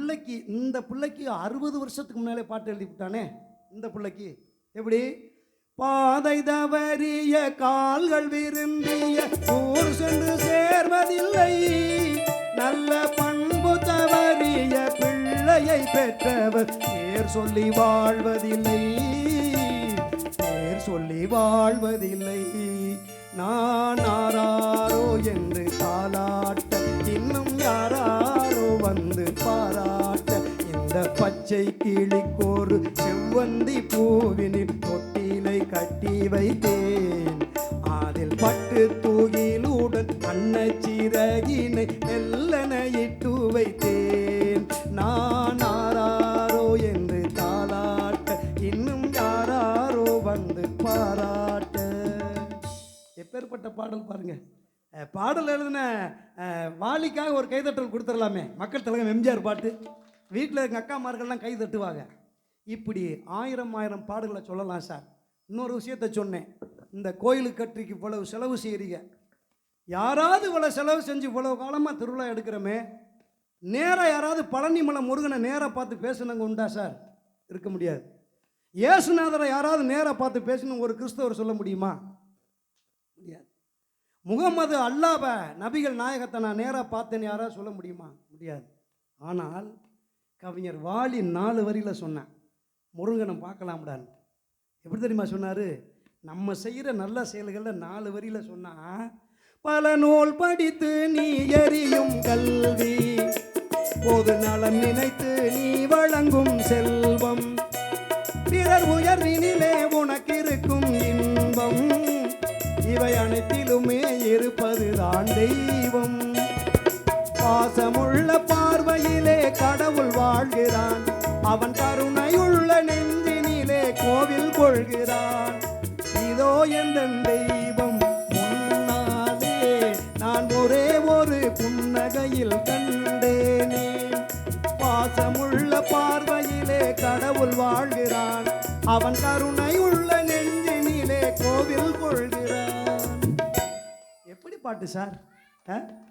பிள்ளைக்கு இந்த பிள்ளைக்கு அறுபது வருஷத்துக்கு முன்னாலே பாட்டு எழுதி விட்டானே? இந்த பிள்ளைக்கு. எப்படி? பாதை தவறிய கால்கள் விரும்பிய ஊர் சென்று சேர்வதில்லை. நல்ல பண்பு தவறிய பிள்ளையை பெற்றவர் பேர் சொல்லி வாழ்வதில்லை. பேர் சொல்லி வாழ்வதில்லை. நான் ஆராரோ என்று தாளாட்ட பச்சை கிளிக்கோரு செவ்வந்தி பூவினில் தொட்டிலை கட்டி வைத்தேன். அதில் பட்டு தூகிலுடன் அன்னச்சிறகினை மெல்லன இட்டு வைத்தேன். நான் ஆராரோ என்று தாளாட்ட இன்னும் யாராரோ வந்து பாராட்ட. எப்பேற்பட்ட பாடல் பாருங்க. பாடல் எழுதின வாளிக்காக வாலிக்காக ஒரு கைதட்டல் கொடுத்துடலாமே. மக்கள் தலைவர் எம்ஜிஆர் பாட்டு. வீட்டில் எங்கள் அக்காமார்கள்லாம் கை தட்டுவாங்க. இப்படி ஆயிரம் ஆயிரம் பாடல்களை சொல்லலாம் சார். இன்னொரு விஷயத்த சொன்னேன். இந்த கோயிலுக்கு கட்டிக்கு இவ்வளவு செலவு செய்கிறீங்க யாராவது இவ்வளோ செலவு செஞ்சு இவ்வளோ காலமாக திருவிழா எடுக்கிறோமே நேராக யாராவது பழனிமலை முருகனை நேராக பார்த்து பேசுனவங்க உண்டா சார்? இருக்க முடியாது. இயேசுநாதரை யாராவது நேராக பார்த்து பேசணும் ஒரு கிறிஸ்தவர் சொல்ல முடியுமா? முடியாது. முகமது அல்லாவை நபிகள் நாயகத்தை நான் நேராக பார்த்தேன்னு யாராவது சொல்ல முடியுமா? முடியாது. ஆனால் கவிஞர் வாலி நாலு வரியில் சொன்னேன். முருங்கனம் பார்க்கலாம்டான்னு. எப்படி தெரியுமா சொன்னார்? நம்ம செய்கிற நல்ல செயல்களில் நாலு வரியில் சொன்னா பல நூல் படித்து நீ எறியும் கல்வி பொது நலம் நினைத்து நீ வழங்கும் செல்வம் பிறர் உயர்வினிலே உனக்கு இருக்கும் இன்பம் இவை அனைத்திலுமே இருப்பதுதான் தெய்வம். கொள்கிறான். அவன் கருணையுள்ள நெஞ்சினிலே கோவில் கொள்கிறான். இதோ எந்த தெய்வம் முன்னாலே நான் ஒரே ஒரு புன்னகையில் கண்டேனே. பாசமுள்ள பார்வையிலே கடவுள் வாழ்கிறான். அவன் கருணையுள்ள நெஞ்சினிலே கோவில் கொள்கிறான். எப்படி பாட்டு சார்? ஆ?